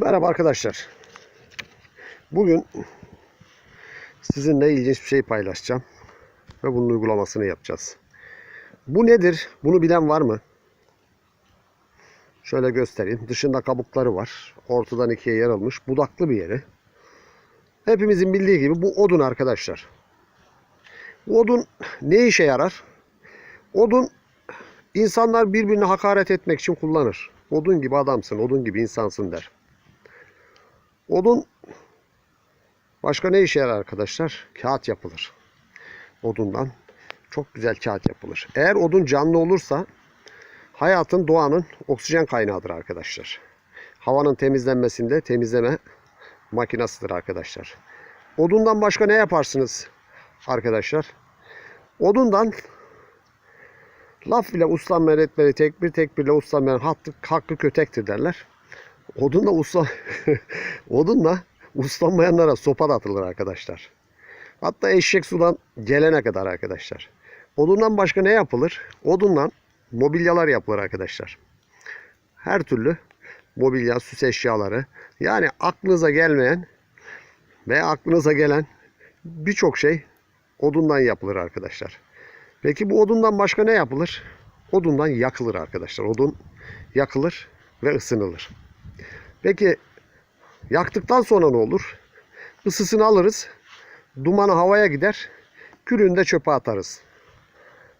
Merhaba arkadaşlar. Bugün sizinle ilginç bir şey paylaşacağım. Ve bunun uygulamasını yapacağız. Bu nedir? Bunu bilen var mı? Şöyle göstereyim. Dışında kabukları var. Ortadan ikiye yarılmış. Budaklı bir yeri. Hepimizin bildiği gibi bu odun arkadaşlar. Bu odun ne işe yarar? Odun insanlar birbirine hakaret etmek için kullanır. Odun gibi adamsın, odun gibi insansın der. Odun başka ne işe yarar arkadaşlar? Kağıt yapılır. Odundan çok güzel kağıt yapılır. Eğer odun canlı olursa hayatın doğanın oksijen kaynağıdır arkadaşlar. Havanın temizlenmesinde temizleme makinasıdır arkadaşlar. Odundan başka ne yaparsınız arkadaşlar? Odundan laf bile uslanmayan etmeli tekbir tekbirle uslanmayan hakkı, hakkı kötektir derler. Odunla usla odunla uslanmayanlara sopa da atılır arkadaşlar. Hatta eşek sudan gelene kadar arkadaşlar. Odundan başka ne yapılır? Odundan mobilyalar yapılır arkadaşlar. Her türlü mobilya, süs eşyaları yani aklınıza gelmeyen ve aklınıza gelen birçok şey odundan yapılır arkadaşlar. Peki bu odundan başka ne yapılır? Odundan yakılır arkadaşlar. Odun yakılır ve ısınılır. Peki yaktıktan sonra ne olur? Isısını alırız. Dumanı havaya gider. Külünü de çöpe atarız.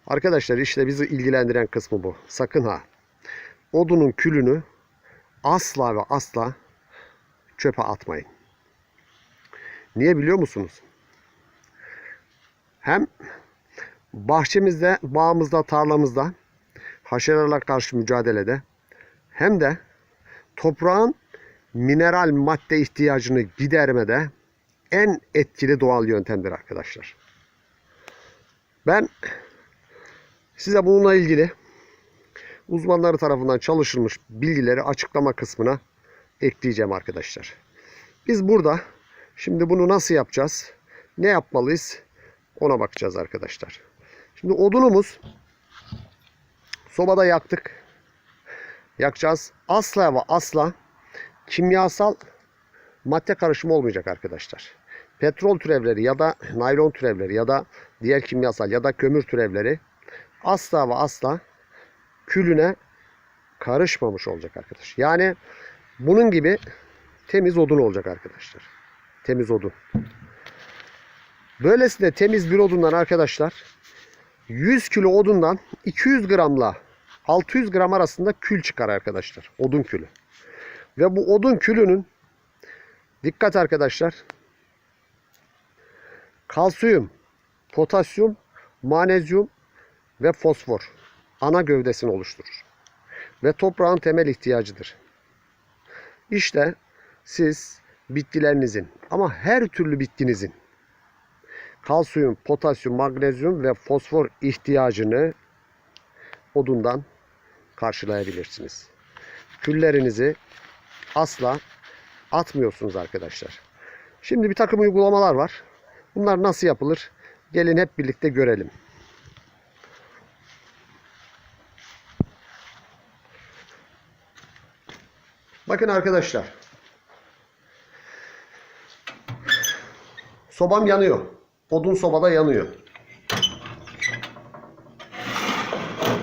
Arkadaşlar işte bizi ilgilendiren kısmı bu. Sakın ha. Odunun külünü asla ve asla çöpe atmayın. Niye biliyor musunuz? Hem bahçemizde, bağımızda, tarlamızda haşerelerle karşı mücadelede hem de toprağın mineral madde ihtiyacını gidermede en etkili doğal yöntemdir arkadaşlar. Ben size bununla ilgili uzmanları tarafından çalışılmış bilgileri açıklama kısmına ekleyeceğim arkadaşlar. Biz burada şimdi bunu nasıl yapacağız? Ne yapmalıyız? Ona bakacağız arkadaşlar. Şimdi odunumuz sobada yaktık. Yakacağız. Asla ve asla kimyasal madde karışımı olmayacak arkadaşlar. Petrol türevleri ya da naylon türevleri ya da diğer kimyasal ya da kömür türevleri asla ve asla külüne karışmamış olacak arkadaş. Yani bunun gibi temiz odun olacak arkadaşlar. Temiz odun. Böylesine temiz bir odundan arkadaşlar 100 kilo odundan 200 gramla 600 gram arasında kül çıkar arkadaşlar. Odun külü. Ve bu odun külünün dikkat arkadaşlar kalsiyum, potasyum, manezyum ve fosfor ana gövdesini oluşturur. Ve toprağın temel ihtiyacıdır. İşte siz bitkilerinizin ama her türlü bitkinizin kalsiyum, potasyum, magnezyum ve fosfor ihtiyacını odundan karşılayabilirsiniz. Küllerinizi asla atmıyorsunuz arkadaşlar. Şimdi bir takım uygulamalar var. Bunlar nasıl yapılır? Gelin hep birlikte görelim. Bakın arkadaşlar. Sobam yanıyor. Odun sobada yanıyor.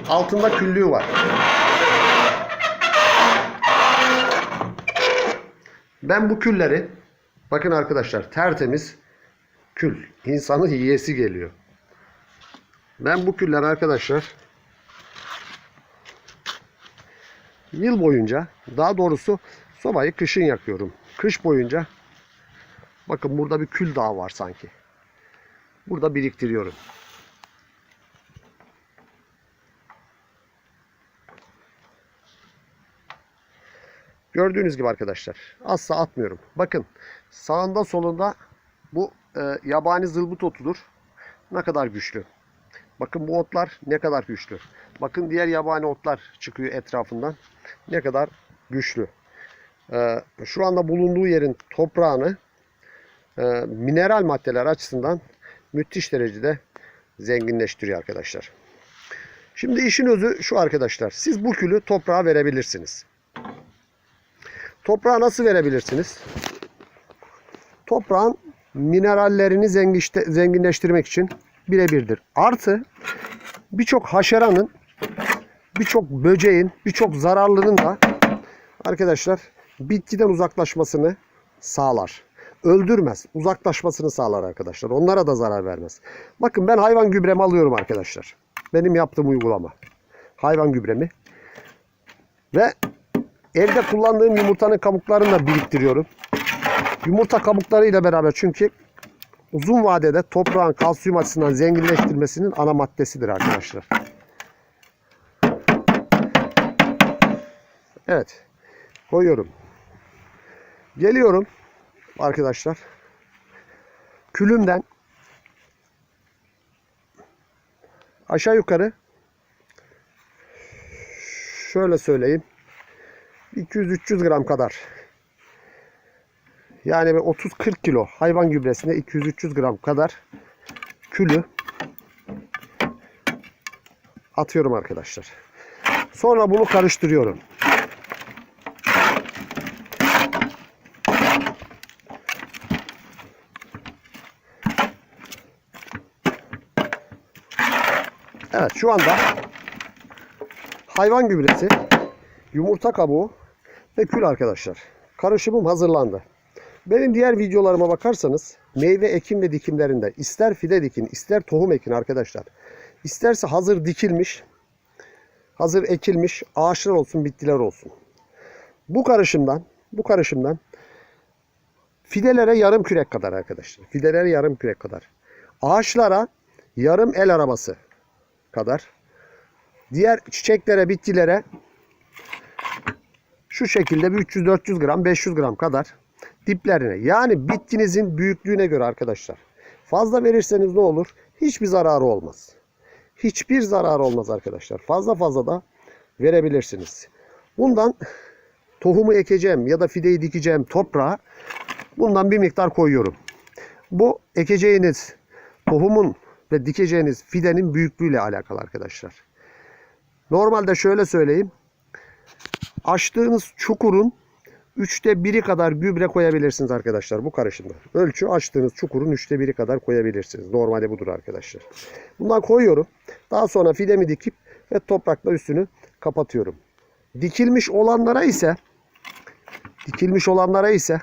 Altında küllüğü var. Ben bu külleri bakın arkadaşlar tertemiz kül. İnsanın yiyesi geliyor. Ben bu küller arkadaşlar yıl boyunca daha doğrusu sobayı kışın yakıyorum. Kış boyunca bakın burada bir kül dağı var sanki. Burada biriktiriyorum. Gördüğünüz gibi arkadaşlar asla atmıyorum. Bakın sağında solunda bu e, yabani zılbut otudur. Ne kadar güçlü. Bakın bu otlar ne kadar güçlü. Bakın diğer yabani otlar çıkıyor etrafından. Ne kadar güçlü. E, şu anda bulunduğu yerin toprağını e, mineral maddeler açısından müthiş derecede zenginleştiriyor arkadaşlar. Şimdi işin özü şu arkadaşlar. Siz bu külü toprağa verebilirsiniz. Toprağa nasıl verebilirsiniz? Toprağın minerallerini zenginleştirmek için birebirdir. Artı birçok haşeranın, birçok böceğin, birçok zararlının da arkadaşlar bitkiden uzaklaşmasını sağlar. Öldürmez, uzaklaşmasını sağlar arkadaşlar. Onlara da zarar vermez. Bakın ben hayvan gübremi alıyorum arkadaşlar. Benim yaptığım uygulama. Hayvan gübremi. Ve evde kullandığım yumurtanın kabuklarını da biriktiriyorum. Yumurta kabuklarıyla beraber çünkü uzun vadede toprağın kalsiyum açısından zenginleştirmesinin ana maddesidir arkadaşlar. Evet. Koyuyorum. Geliyorum arkadaşlar. Külümden aşağı yukarı şöyle söyleyeyim 200-300 gram kadar yani bir 30-40 kilo hayvan gübresinde 200-300 gram kadar külü atıyorum arkadaşlar. Sonra bunu karıştırıyorum. Evet şu anda hayvan gübresi, yumurta kabuğu ve kül arkadaşlar. Karışımım hazırlandı. Benim diğer videolarıma bakarsanız meyve ekim ve dikimlerinde ister fide dikin ister tohum ekin arkadaşlar. İsterse hazır dikilmiş, hazır ekilmiş ağaçlar olsun bitkiler olsun. Bu karışımdan, bu karışımdan fidelere yarım kürek kadar arkadaşlar. Fidelere yarım kürek kadar. Ağaçlara yarım el arabası kadar. Diğer çiçeklere, bitkilere şu şekilde bir 300-400 gram, 500 gram kadar diplerine. Yani bitkinizin büyüklüğüne göre arkadaşlar. Fazla verirseniz ne olur? Hiçbir zararı olmaz. Hiçbir zararı olmaz arkadaşlar. Fazla fazla da verebilirsiniz. Bundan tohumu ekeceğim ya da fideyi dikeceğim toprağa bundan bir miktar koyuyorum. Bu ekeceğiniz tohumun ve dikeceğiniz fidenin büyüklüğüyle alakalı arkadaşlar. Normalde şöyle söyleyeyim. Açtığınız çukurun üçte biri kadar gübre koyabilirsiniz arkadaşlar bu karışımda. Ölçü açtığınız çukurun üçte biri kadar koyabilirsiniz. Normalde budur arkadaşlar. Bundan koyuyorum. Daha sonra fidemi dikip ve toprakla üstünü kapatıyorum. Dikilmiş olanlara ise dikilmiş olanlara ise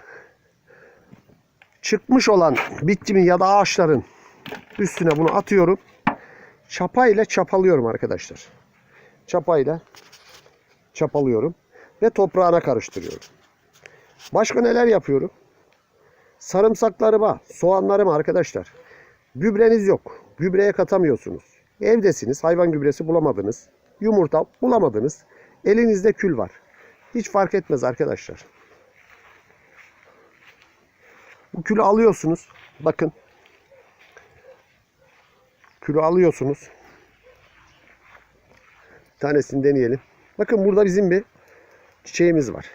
çıkmış olan bitkimin ya da ağaçların üstüne bunu atıyorum. Çapayla çapalıyorum arkadaşlar. Çapayla çapalıyorum ve toprağına karıştırıyorum. Başka neler yapıyorum? Sarımsaklarıma, soğanlarıma arkadaşlar. Gübreniz yok. Gübreye katamıyorsunuz. Evdesiniz. Hayvan gübresi bulamadınız. Yumurta bulamadınız. Elinizde kül var. Hiç fark etmez arkadaşlar. Bu külü alıyorsunuz. Bakın. Külü alıyorsunuz. Bir tanesini deneyelim. Bakın burada bizim bir çiçeğimiz var.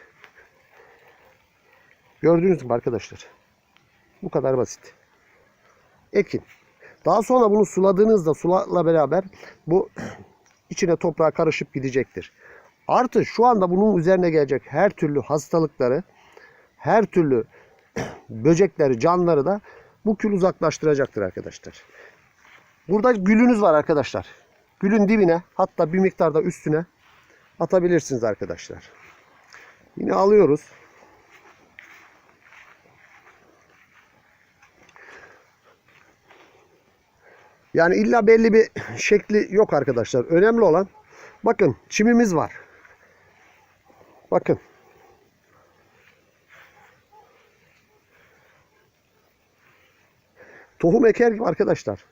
Gördünüz mü arkadaşlar? Bu kadar basit. Ekin. Daha sonra bunu suladığınızda sularla beraber bu içine toprağa karışıp gidecektir. Artı şu anda bunun üzerine gelecek her türlü hastalıkları, her türlü böcekleri, canları da bu kül uzaklaştıracaktır arkadaşlar. Burada gülünüz var arkadaşlar. Gülün dibine hatta bir miktarda üstüne atabilirsiniz arkadaşlar. Yine alıyoruz. Yani illa belli bir şekli yok arkadaşlar. Önemli olan bakın çimimiz var. Bakın. Tohum eker gibi arkadaşlar.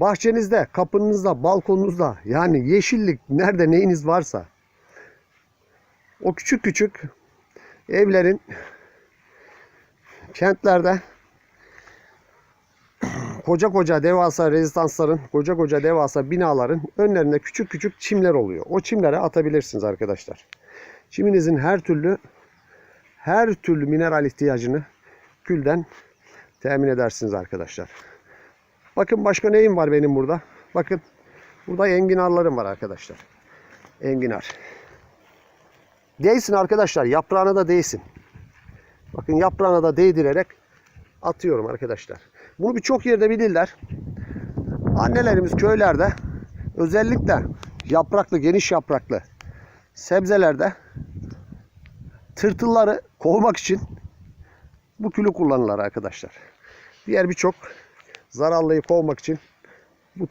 Bahçenizde, kapınızda, balkonunuzda yani yeşillik nerede neyiniz varsa o küçük küçük evlerin kentlerde koca koca devasa rezidansların, koca koca devasa binaların önlerinde küçük küçük çimler oluyor. O çimlere atabilirsiniz arkadaşlar. Çiminizin her türlü her türlü mineral ihtiyacını külden temin edersiniz arkadaşlar. Bakın başka neyim var benim burada? Bakın burada enginarlarım var arkadaşlar. Enginar. Değsin arkadaşlar. Yaprağına da değsin. Bakın yaprağına da değdirerek atıyorum arkadaşlar. Bunu birçok yerde bilirler. Annelerimiz köylerde özellikle yapraklı, geniş yapraklı sebzelerde tırtılları kovmak için bu külü kullanırlar arkadaşlar. Diğer birçok zararlıyı kovmak için bu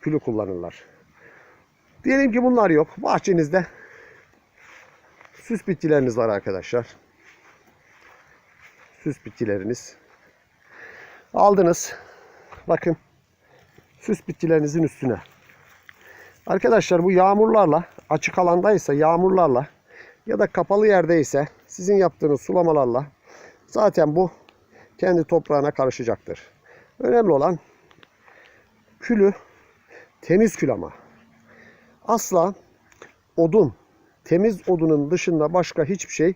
külü kullanırlar. Diyelim ki bunlar yok. Bahçenizde süs bitkileriniz var arkadaşlar. Süs bitkileriniz. Aldınız. Bakın. Süs bitkilerinizin üstüne. Arkadaşlar bu yağmurlarla açık alandaysa yağmurlarla ya da kapalı yerdeyse sizin yaptığınız sulamalarla zaten bu kendi toprağına karışacaktır. Önemli olan külü temiz kül ama. Asla odun, temiz odunun dışında başka hiçbir şey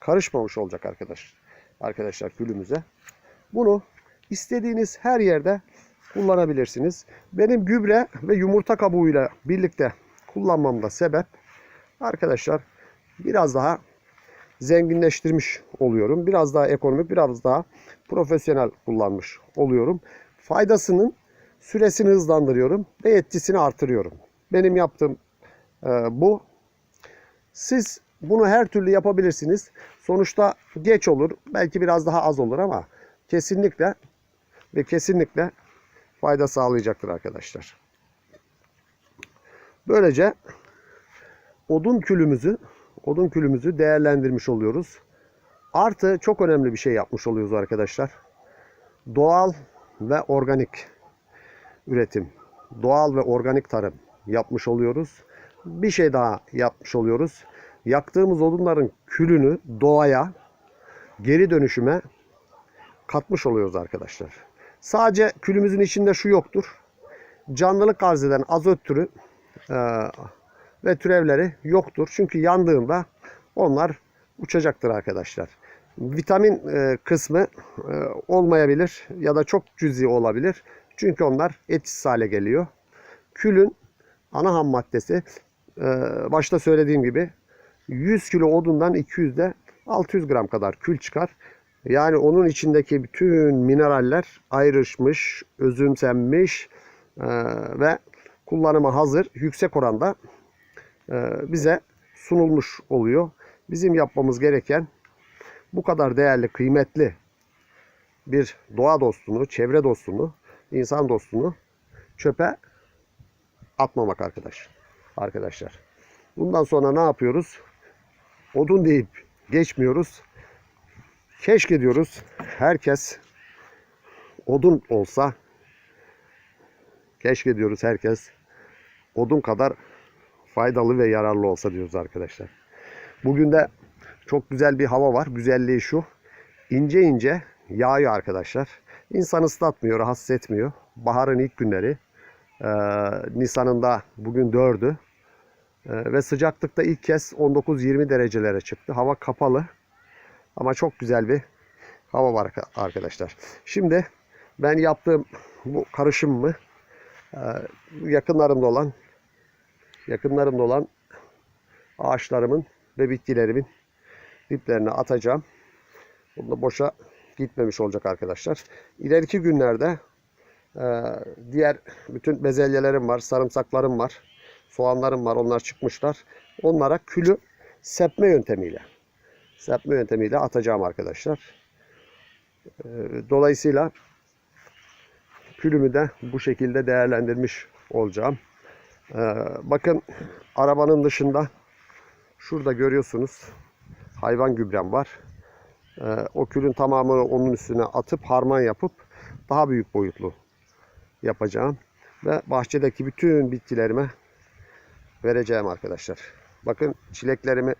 karışmamış olacak arkadaş. Arkadaşlar külümüze. Bunu istediğiniz her yerde kullanabilirsiniz. Benim gübre ve yumurta kabuğuyla birlikte kullanmamda sebep arkadaşlar biraz daha zenginleştirmiş oluyorum. Biraz daha ekonomik, biraz daha profesyonel kullanmış oluyorum. Faydasının süresini hızlandırıyorum ve etkisini artırıyorum. Benim yaptığım e, bu. Siz bunu her türlü yapabilirsiniz. Sonuçta geç olur, belki biraz daha az olur ama kesinlikle ve kesinlikle fayda sağlayacaktır arkadaşlar. Böylece odun külümüzü odun külümüzü değerlendirmiş oluyoruz. Artı çok önemli bir şey yapmış oluyoruz arkadaşlar. Doğal ve organik üretim, doğal ve organik tarım yapmış oluyoruz. Bir şey daha yapmış oluyoruz. Yaktığımız odunların külünü doğaya geri dönüşüme katmış oluyoruz arkadaşlar. Sadece külümüzün içinde şu yoktur. Canlılık arz eden azot türü e, ve türevleri yoktur. Çünkü yandığında onlar uçacaktır arkadaşlar. Vitamin e, kısmı e, olmayabilir ya da çok cüzi olabilir. Çünkü onlar etkisiz hale geliyor. Külün ana ham maddesi başta söylediğim gibi 100 kilo odundan 200'de 600 gram kadar kül çıkar. Yani onun içindeki bütün mineraller ayrışmış, özümsenmiş e, ve kullanıma hazır yüksek oranda e, bize sunulmuş oluyor. Bizim yapmamız gereken bu kadar değerli, kıymetli bir doğa dostunu, çevre dostunu, insan dostunu çöpe atmamak arkadaş. Arkadaşlar. Bundan sonra ne yapıyoruz? Odun deyip geçmiyoruz. Keşke diyoruz herkes odun olsa keşke diyoruz herkes odun kadar faydalı ve yararlı olsa diyoruz arkadaşlar. Bugün de çok güzel bir hava var. Güzelliği şu. ince ince yağıyor arkadaşlar. İnsan ıslatmıyor, rahatsız etmiyor. Baharın ilk günleri. Ee, Nisan'ın da bugün 4'ü. Ee, ve sıcaklıkta ilk kez 19-20 derecelere çıktı. Hava kapalı. Ama çok güzel bir hava var arkadaşlar. Şimdi ben yaptığım bu karışımımı e, yakınlarımda olan yakınlarımda olan ağaçlarımın ve bitkilerimin diplerine atacağım. Bunu boşa gitmemiş olacak arkadaşlar. İleriki günlerde e, diğer bütün bezelyelerim var, sarımsaklarım var, soğanlarım var. Onlar çıkmışlar. Onlara külü sepme yöntemiyle serpme yöntemiyle atacağım arkadaşlar. Ee, Dolayısıyla külümü de bu şekilde değerlendirmiş olacağım. Ee, Bakın arabanın dışında şurada görüyorsunuz hayvan gübrem var. Ee, O külün tamamını onun üstüne atıp harman yapıp daha büyük boyutlu yapacağım. Ve bahçedeki bütün bitkilerime vereceğim arkadaşlar. Bakın çileklerimi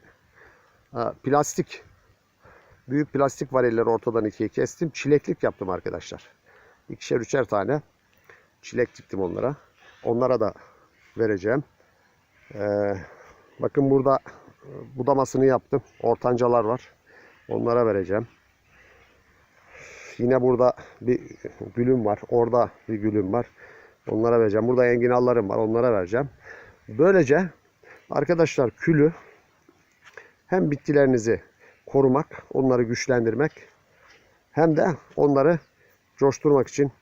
plastik büyük plastik varilleri ortadan ikiye kestim. Çileklik yaptım arkadaşlar. İkişer üçer tane çilek diktim onlara. Onlara da vereceğim. Ee, bakın burada budamasını yaptım. Ortancalar var. Onlara vereceğim. Yine burada bir gülüm var. Orada bir gülüm var. Onlara vereceğim. Burada enginallarım var. Onlara vereceğim. Böylece arkadaşlar külü hem bitkilerinizi korumak, onları güçlendirmek hem de onları coşturmak için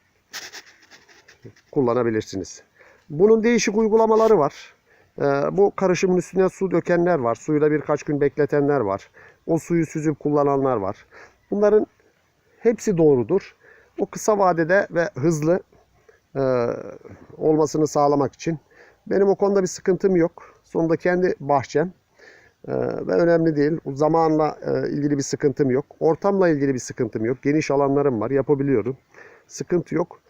kullanabilirsiniz. Bunun değişik uygulamaları var. Ee, bu karışımın üstüne su dökenler var. Suyla birkaç gün bekletenler var. O suyu süzüp kullananlar var. Bunların hepsi doğrudur. O kısa vadede ve hızlı e, olmasını sağlamak için benim o konuda bir sıkıntım yok. Sonunda kendi bahçem e, ve önemli değil. Zamanla e, ilgili bir sıkıntım yok. Ortamla ilgili bir sıkıntım yok. Geniş alanlarım var. Yapabiliyorum. Sıkıntı yok.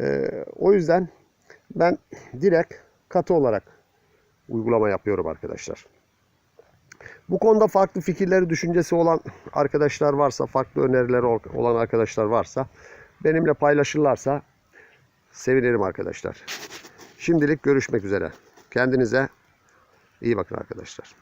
E, o yüzden ben direkt katı olarak uygulama yapıyorum arkadaşlar. Bu konuda farklı fikirleri, düşüncesi olan arkadaşlar varsa, farklı önerileri olan arkadaşlar varsa benimle paylaşırlarsa sevinirim arkadaşlar. Şimdilik görüşmek üzere. Kendinize iyi bakın arkadaşlar.